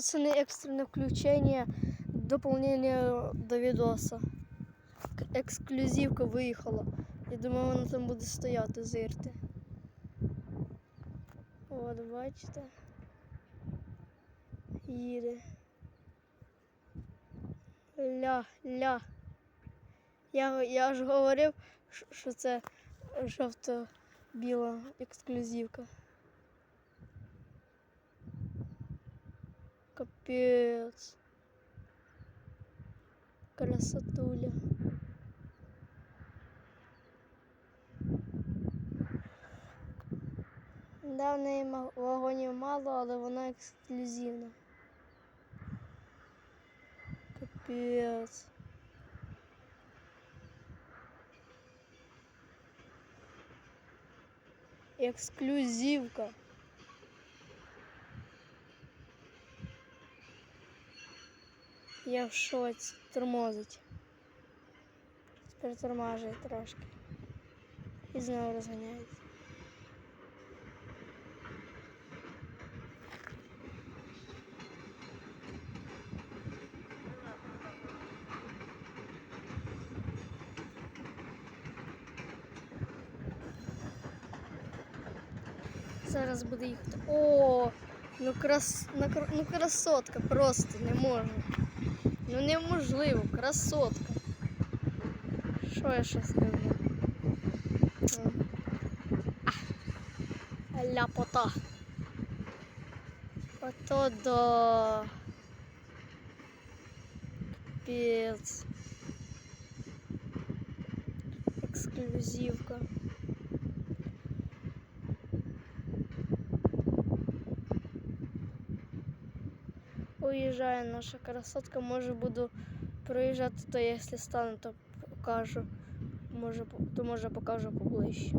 Пацаны, экстренное включение, дополнение до відоса. К- Ексклюзивка виїхала. Я думаю, вона там буде стояти, зирти. От, бачите. Їде. Ля, ля. Я, я ж говорив, що це жовто-біла ексклюзивка. Капець. Красотуля. Да, в неї вагонів мало, але вона ексклюзивна. Капець. Ексклюзивка. Я в шоці. Тормозить. Притормажує трошки. І знову розганяється. Зараз буде їхати. О, Ну крас, ну, кра- красотка, просто не можна. Ну неможливо, красотка. Що я ще скажу? А, Ляпота. Ото да. Капець. Ексклюзивка. Уїжджає наша красотка. Може буду проїжджати, то якщо стану, то покажу. Може, по- то може покажу поближче.